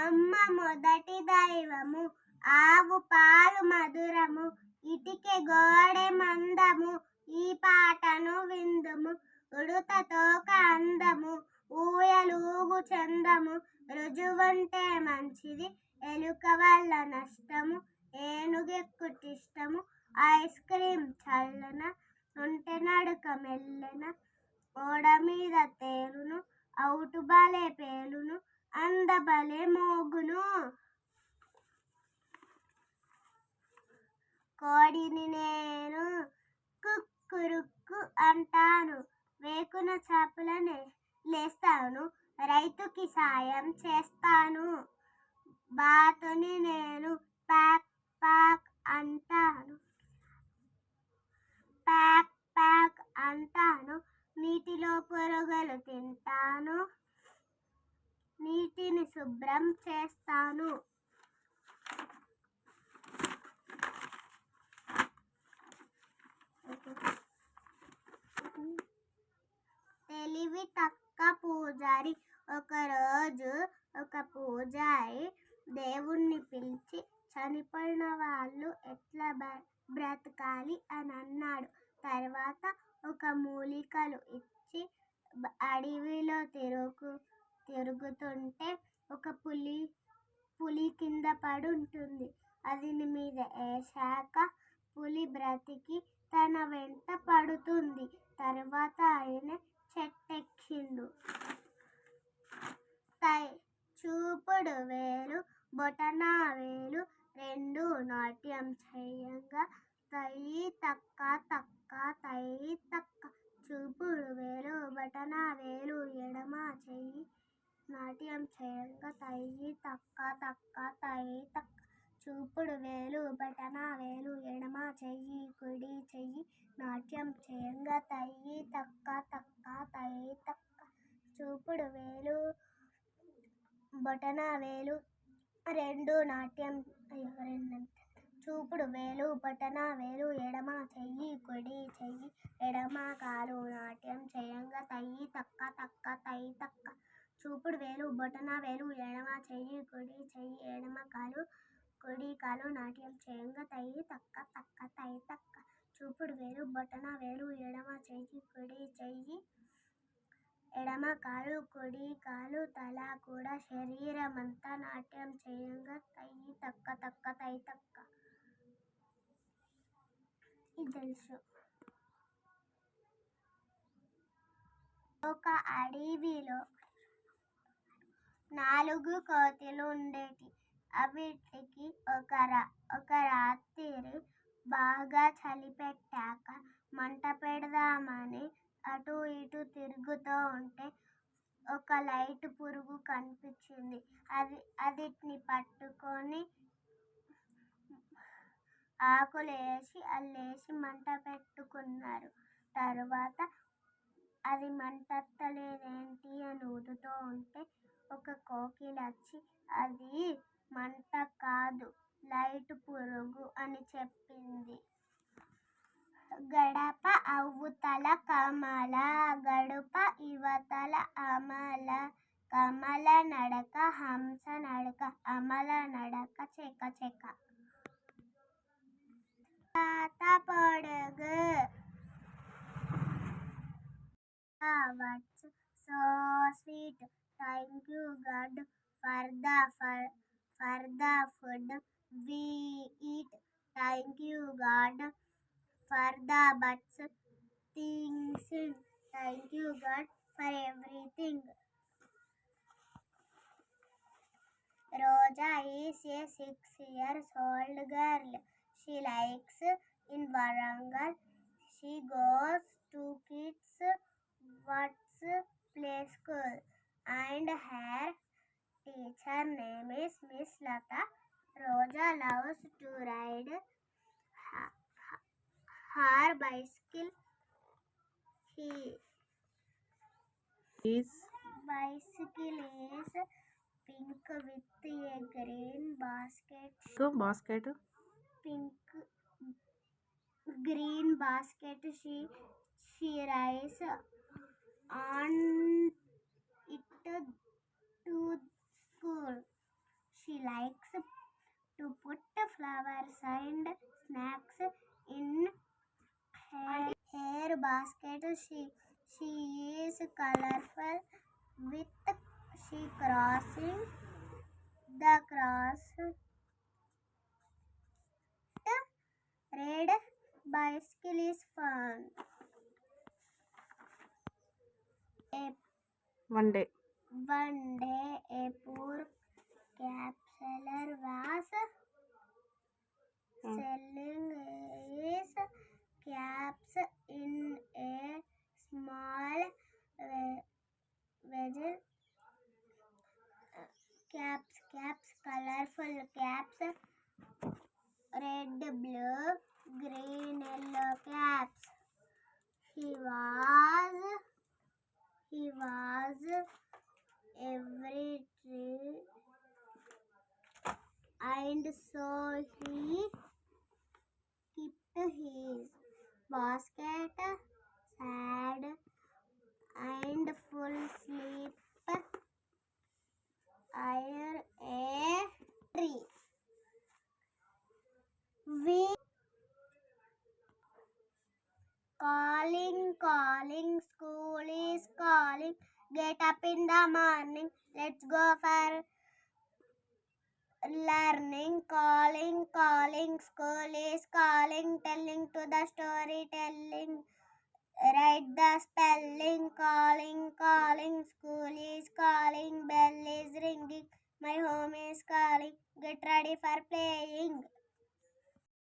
అమ్మ మొదటి దైవము ఆవు పాలు మధురము ఇటికి గోడె మందము ఈ పాటను విందుము. ఉడుత తోక అందము ఊయలూగు చందము. రుజువంటే మంచిది ఎలుక వల్ల నష్టము. ఏనుగెక్కుటిష్టము ఐస్ క్రీమ్ చల్లన ఒంటె నడుక మెల్లన. ఓడ మీద తేలును అవుటు బలే పేలును. అందబలే మోగును. కోడిని నేను కుక్కురుక్కు అంటాను. వేకున చేపలనే లేస్తాను. రైతుకి సాయం చేస్తాను. బాతుని నేను ప్యాక్ ప్యాక్ అంటాను. ప్యాక్ ప్యాక్ అంటాను. నీటిలో పురుగులు తింటాను. నీటిని శుభ్రం చేస్తాను. తెలివి తక్క పూజారి ఒకరోజు ఒక పూజారి దేవుణ్ణి పిలిచి చనిపోయిన వాళ్ళు ఎట్లా బ్రతకాలి? అని అన్నాడు. తర్వాత ఒక మూలికలు ఇచ్చి అడవిలో తిరుగు తిరుగుతుంటే ఒక పులి పులి కింద పడి ఉంటుంది అది మీద వేసాక పులి బ్రతికి తన వెంట పడుతుంది. తర్వాత ఆయన చెట్టెక్కిండు. తై చూపుడు వేలు బొటనా వేలు రెండు నాట్యం చేయంగా. తై తక్క తక్క తై తక్క చూపుడు వేలు బటనా వేలు ఎడమ చెయ్యి నాట్యం చేయంగా తై తక్క తక్క తై తక్క. చూపుడు వేలు బటన వేలు ఎడమ చెయ్యి కుడి చెయ్యి. నాట్యం చేయంగా తై తక్క తక్క తై తక్క. చూపుడు వేలు బొటన వేలు రెండు నాట్యం. చూపుడు వేలు బొటన వేలు ఎడమ చెయ్యి కుడి చెయ్యి. ఎడమ కాలు నాట్యం చేయంగా తయ్యి తక్క తక్క తై తక్క. చూపుడు వేలు బొటన వేలు ఎడమ చెయ్యి కుడి చెయ్యి ఎడమ కాలు కుడి కాలు నాట్యం చేయంగా తయ్యి తక్క తక్క తై తక్క. చూపుడు వేలు బొటన వేలు ఎడమ చెయ్యి కుడి చెయ్యి ఎడమ కాలు కుడి కాలు తల కూడా శరీరం అంతా నాట్యం చేయంగా తయ్యి తక్క తక్క తై తక్క. ఇది తెలుసు. ఒక అడవిలో నాలుగు కోతులు ఉండేటి అవిటికి ఒక రా ఒక రాత్రి బాగా చలి పెట్టాక మంట పెడదామని అటు ఇటు తిరుగుతూ ఉంటే ఒక లైట్ పురుగు కనిపించింది. అది అదిటిని పట్టుకొని ఆకులు వేసి అల్లేసి మంట పెట్టుకున్నారు. తర్వాత అది మంటత్తలేదేంటి అని ఊదుతూ ఉంటే ఒక కోకిలచ్చి అది మంట కాదు లైట్ పురుగు అని చెప్పింది. గడప అవుతల కమల గడప ఇవతల అమల కమల నడక హంస నడక అమల నడక చెక చెక sweet thank you god for the for, for the food we eat. Thank you god for the buts things. Thank you god for everything. Roja is a six years old girl. She likes in Warangal. She goes to kids what's play school and her teacher name is Miss Lata. Roja loves to ride her bicycle. He is bicycle is pink with a green basket. to basket Pink green basket. She she rides on daughter to school. She likes to put flowers and snacks in her hair basket. She, she is colorful with she crossing the cross red bicycle is fun. One day one day a poor cap seller was selling his caps in a small ve- vessel. Caps, caps, colorful caps, red, blue, green, yellow caps. He was, he was every tree and so he kept his basket sad and full sleep under a tree. We calling, calling, school is calling. Get up in the morning, let's go for learning. Calling, calling, school is calling. Telling to the story, telling. Write the spelling, calling, calling, school is calling, bell is ringing, my home is calling, get ready for playing.